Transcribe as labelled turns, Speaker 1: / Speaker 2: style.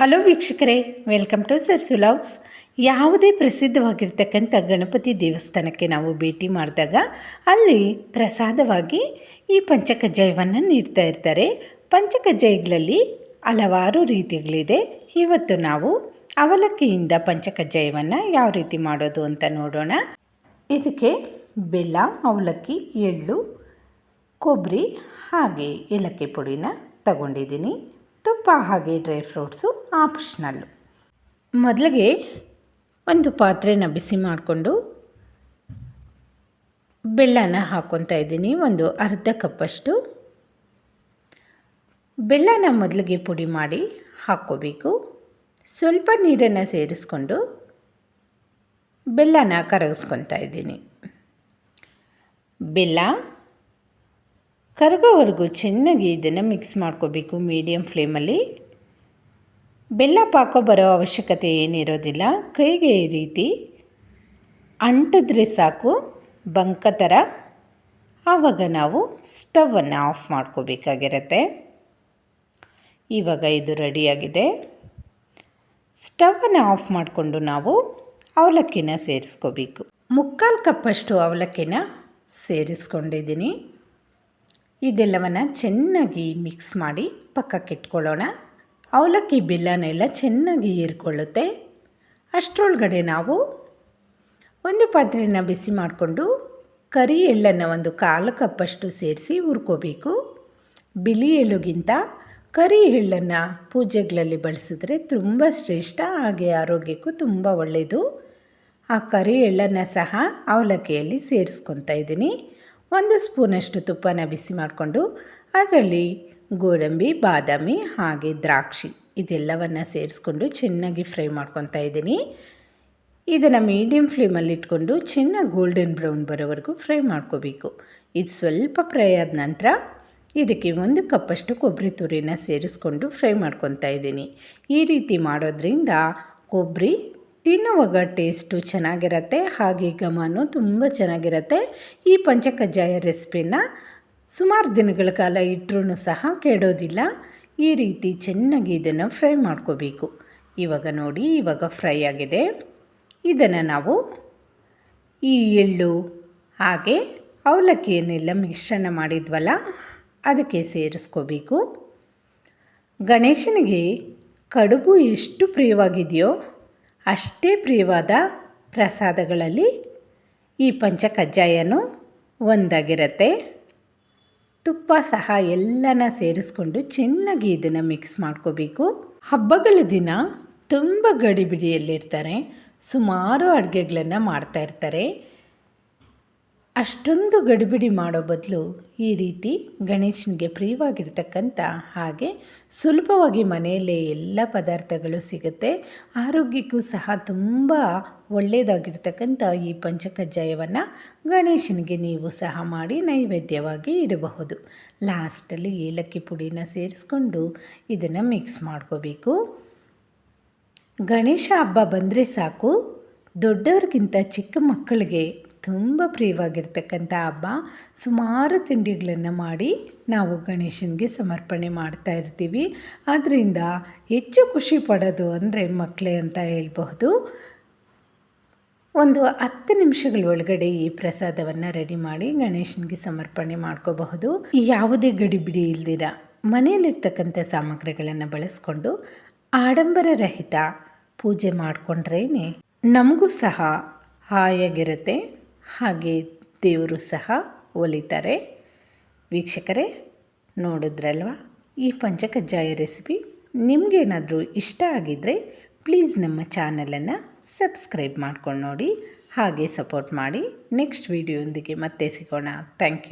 Speaker 1: Hello ವೀಕ್ಷಕರೇ, welcome to sir ಸುಲಾಗ್ಸ್ ಯಾವುದೇ ಪ್ರಸಿದ್ಧವಾಗಿರ್ತಕ್ಕಂಥ ಗಣಪತಿ ದೇವಸ್ಥಾನಕ್ಕೆ ನಾವು ಭೇಟಿ ಮಾಡಿದಾಗ ಅಲ್ಲಿ ಪ್ರಸಾದವಾಗಿ ಈ ಪಂಚಕಜ್ಜಾಯವನ್ನು ನೀಡ್ತಾ ಇರ್ತಾರೆ. ಪಂಚಕಜ್ಜಾಯಗಳಲ್ಲಿ ಹಲವಾರು ರೀತಿಗಳಿದೆ. ಇವತ್ತು ನಾವು ಅವಲಕ್ಕಿಯಿಂದ ಪಂಚಕಜ್ಜಾಯವನ್ನು ಯಾವ ರೀತಿ ಮಾಡೋದು ಅಂತ ನೋಡೋಣ. ಇದಕ್ಕೆ ಬೆಲ್ಲ, ಅವಲಕ್ಕಿ, ಎಳ್ಳು, ಕೊಬ್ಬರಿ ಹಾಗೆ ಏಲಕ್ಕಿ ಪುಡಿನ ತಗೊಂಡಿದ್ದೀನಿ. ತುಪ್ಪ ಹಾಗೆ ಡ್ರೈ ಫ್ರೂಟ್ಸು ಆಪ್ಷನಲ್ಲು ಮೊದಲಿಗೆ ಒಂದು ಪಾತ್ರೆನ ಬಿಸಿ ಮಾಡಿಕೊಂಡು ಬೆಲ್ಲನ ಹಾಕ್ಕೊತಾ ಇದ್ದೀನಿ, ಒಂದು ಅರ್ಧ ಕಪ್ಪಷ್ಟು. ಬೆಲ್ಲನ ಮೊದಲಿಗೆ ಪುಡಿ ಮಾಡಿ ಹಾಕ್ಕೋಬೇಕು. ಸ್ವಲ್ಪ ನೀರನ್ನು ಸೇರಿಸ್ಕೊಂಡು ಬೆಲ್ಲನ ಕರಗಿಸ್ಕೊತಾ ಇದ್ದೀನಿ. ಬೆಲ್ಲ ಕರಗೋವರೆಗೂ ಚೆನ್ನಾಗಿ ಇದನ್ನು ಮಿಕ್ಸ್ ಮಾಡ್ಕೋಬೇಕು ಮೀಡಿಯಮ್ ಫ್ಲೇಮಲ್ಲಿ ಬೆಲ್ಲ ಪಾಕೋ ಬರೋ ಅವಶ್ಯಕತೆ ಏನಿರೋದಿಲ್ಲ. ಕೈಗೆ ಈ ರೀತಿ ಅಂಟಿದ್ರೆ ಸಾಕು. ಬಂಕ ಥರ ಆವಾಗ ನಾವು ಸ್ಟವನ್ನು ಆಫ್ ಮಾಡ್ಕೋಬೇಕಾಗಿರತ್ತೆ. ಇವಾಗ ಇದು ರೆಡಿಯಾಗಿದೆ. ಸ್ಟವನ್ನು ಆಫ್ ಮಾಡಿಕೊಂಡು ನಾವು ಅವಲಕ್ಕಿನ ಸೇರಿಸ್ಕೋಬೇಕು. ಮುಕ್ಕಾಲು ಕಪ್ಪಷ್ಟು ಅವಲಕ್ಕಿನ ಸೇರಿಸ್ಕೊಂಡಿದ್ದೀನಿ. ಇದೆಲ್ಲವನ್ನು ಚೆನ್ನಾಗಿ ಮಿಕ್ಸ್ ಮಾಡಿ ಪಕ್ಕಕ್ಕೆ ಇಟ್ಕೊಳ್ಳೋಣ. ಅವಲಕ್ಕಿ ಬೆಲ್ಲನೆಲ್ಲ ಚೆನ್ನಾಗಿ ಹೀರ್ಕೊಳ್ಳುತ್ತೆ. ಅಷ್ಟರೊಳಗಡೆ ನಾವು ಒಂದು ಪಾತ್ರೆನ ಬಿಸಿ ಮಾಡಿಕೊಂಡು ಕರಿ ಎಳ್ಳನ್ನು ಒಂದು ಕಾಲು ಕಪ್ಪಷ್ಟು ಸೇರಿಸಿ ಹುರ್ಕೋಬೇಕು. ಬಿಳಿ ಎಳ್ಳುಗಿಂತ ಕರಿ ಎಳ್ಳನ್ನು ಪೂಜೆಗಳಲ್ಲಿ ಬಳಸಿದ್ರೆ ತುಂಬ ಶ್ರೇಷ್ಠ, ಹಾಗೆ ಆರೋಗ್ಯಕ್ಕೂ ತುಂಬ ಒಳ್ಳೆಯದು. ಆ ಕರಿ ಎಳ್ಳನ್ನು ಸಹ ಅವಲಕ್ಕಿಯಲ್ಲಿ ಸೇರಿಸ್ಕೊತಾ ಇದ್ದೀನಿ. ಒಂದು ಸ್ಪೂನಷ್ಟು ತುಪ್ಪನ ಬಿಸಿ ಮಾಡಿಕೊಂಡು ಅದರಲ್ಲಿ ಗೋಡಂಬಿ, ಬಾದಾಮಿ ಹಾಗೆ ದ್ರಾಕ್ಷಿ ಇದೆಲ್ಲವನ್ನು ಸೇರಿಸ್ಕೊಂಡು ಚೆನ್ನಾಗಿ ಫ್ರೈ ಮಾಡ್ಕೊತಾ ಇದ್ದೀನಿ. ಇದನ್ನು ಮೀಡಿಯಮ್ ಫ್ಲೇಮಲ್ಲಿ ಇಟ್ಕೊಂಡು ಚೆನ್ನಾಗಿ ಗೋಲ್ಡನ್ ಬ್ರೌನ್ ಬರೋವರೆಗೂ ಫ್ರೈ ಮಾಡ್ಕೋಬೇಕು. ಇದು ಸ್ವಲ್ಪ ಫ್ರೈ ಆದ ನಂತರ ಇದಕ್ಕೆ ಒಂದು ಕಪ್ಪಷ್ಟು ಕೊಬ್ಬರಿ ತುರಿನ ಸೇರಿಸ್ಕೊಂಡು ಫ್ರೈ ಮಾಡ್ಕೊತಾ ಇದ್ದೀನಿ. ಈ ರೀತಿ ಮಾಡೋದ್ರಿಂದ ಕೊಬ್ಬರಿ ತಿನ್ನುವಾಗ ಟೇಸ್ಟು ಚೆನ್ನಾಗಿರತ್ತೆ, ಹಾಗೆ ಘಮನೂ ತುಂಬ ಚೆನ್ನಾಗಿರತ್ತೆ. ಈ ಪಂಚಕಜ್ಜಾಯ ರೆಸಿಪಿನ ಸುಮಾರು ದಿನಗಳ ಕಾಲ ಇಟ್ಟರೂ ಸಹ ಕೆಡೋದಿಲ್ಲ. ಈ ರೀತಿ ಚೆನ್ನಾಗಿ ಇದನ್ನು ಫ್ರೈ ಮಾಡ್ಕೋಬೇಕು. ಇವಾಗ ನೋಡಿ, ಇವಾಗ ಫ್ರೈ ಆಗಿದೆ. ಇದನ್ನು ನಾವು ಈ ಎಳ್ಳು, ಹಾಗೆ ಅವಲಕ್ಕಿಯನ್ನೆಲ್ಲ ಮಿಶ್ರಣ ಮಾಡಿದ್ವಲ್ಲ, ಅದಕ್ಕೆ ಸೇರಿಸ್ಕೋಬೇಕು. ಗಣೇಶನಿಗೆ ಕಡುಬು ಎಷ್ಟು ಪ್ರಿಯವಾಗಿದೆಯೋ ಅಷ್ಟೇ ಪ್ರಿಯವಾದ ಪ್ರಸಾದಗಳಲ್ಲಿ ಈ ಪಂಚಕಜ್ಜಾಯನೂ ಒಂದಾಗಿರುತ್ತೆ. ತುಪ್ಪ ಸಹ ಎಲ್ಲನ ಸೇರಿಸ್ಕೊಂಡು ಚೆನ್ನಾಗಿ ಇದನ್ನು ಮಿಕ್ಸ್ ಮಾಡ್ಕೋಬೇಕು. ಹಬ್ಬಗಳ ದಿನ ತುಂಬ ಗಡಿಬಿಡಿಯಲ್ಲಿರ್ತಾರೆ. ಸುಮಾರು ಅಡುಗೆಗಳನ್ನು ಮಾಡ್ತಾಯಿರ್ತಾರೆ ಅಷ್ಟೊಂದು ಗಡಿಬಿಡಿ ಮಾಡೋ ಬದಲು ಈ ರೀತಿ ಗಣೇಶನಿಗೆ ಪ್ರಿಯವಾಗಿರ್ತಕ್ಕಂಥ ಹಾಗೆ ಸುಲಭವಾಗಿ ಮನೆಯಲ್ಲೇ ಎಲ್ಲ ಪದಾರ್ಥಗಳು ಸಿಗುತ್ತೆ. ಆರೋಗ್ಯಕ್ಕೂ ಸಹ ತುಂಬ ಒಳ್ಳೆಯದಾಗಿರ್ತಕ್ಕಂಥ ಈ ಪಂಚಕಜ್ಜಾಯವನ್ನು ಗಣೇಶನಿಗೆ ನೀವು ಸಹ ಮಾಡಿ ನೈವೇದ್ಯವಾಗಿ ಇಡಬಹುದು. ಲಾಸ್ಟಲ್ಲಿ ಏಲಕ್ಕಿ ಪುಡಿನ ಸೇರಿಸ್ಕೊಂಡು ಇದನ್ನು ಮಿಕ್ಸ್ ಮಾಡ್ಕೋಬೇಕು. ಗಣೇಶ ಹಬ್ಬ ಬಂದರೆ ಸಾಕು. ದೊಡ್ಡವ್ರಿಗಿಂತ ಚಿಕ್ಕ ಮಕ್ಕಳಿಗೆ ತುಂಬ ಪ್ರಿಯವಾಗಿರ್ತಕ್ಕಂಥ ಹಬ್ಬ. ಸುಮಾರು ತಿಂಡಿಗಳನ್ನು ಮಾಡಿ ನಾವು ಗಣೇಶನಿಗೆ ಸಮರ್ಪಣೆ ಮಾಡ್ತಾ ಇರ್ತೀವಿ. ಆದ್ದರಿಂದ ಹೆಚ್ಚು ಖುಷಿ ಪಡೋದು ಅಂದರೆ ಮಕ್ಕಳೇ ಅಂತ ಹೇಳ್ಬಹುದು. ಒಂದು ಹತ್ತು ನಿಮಿಷಗಳ ಒಳಗಡೆ ಈ ಪ್ರಸಾದವನ್ನು ರೆಡಿ ಮಾಡಿ ಗಣೇಶನಿಗೆ ಸಮರ್ಪಣೆ ಮಾಡ್ಕೋಬಹುದು. ಯಾವುದೇ ಗಡಿಬಿಡಿ ಇಲ್ದಿರ ಮನೆಯಲ್ಲಿರ್ತಕ್ಕಂಥ ಸಾಮಗ್ರಿಗಳನ್ನು ಬಳಸ್ಕೊಂಡು ಆಡಂಬರ ರಹಿತ ಪೂಜೆ ಮಾಡಿಕೊಂಡ್ರೇ ನಮಗೂ ಸಹ ಹಾಯಾಗಿರುತ್ತೆ. ಹಾಗೆ ದೇವರು ಸಹ ಒಲಿತಾರೆ. ವೀಕ್ಷಕರೇ, ನೋಡಿದ್ರಲ್ವ? ಈ ಪಂಚಕಜ್ಜಾಯ ರೆಸಿಪಿ ನಿಮಗೇನಾದರೂ ಇಷ್ಟ ಆಗಿದ್ದರೆ ಪ್ಲೀಸ್ ನಮ್ಮ ಚಾನಲನ್ನು ಸಬ್ಸ್ಕ್ರೈಬ್ ಮಾಡ್ಕೊಂಡು ನೋಡಿ, ಹಾಗೆ ಸಪೋರ್ಟ್ ಮಾಡಿ. ನೆಕ್ಸ್ಟ್ ವೀಡಿಯೋಂದಿಗೆ ಮತ್ತೆ ಸಿಗೋಣ. Thank you.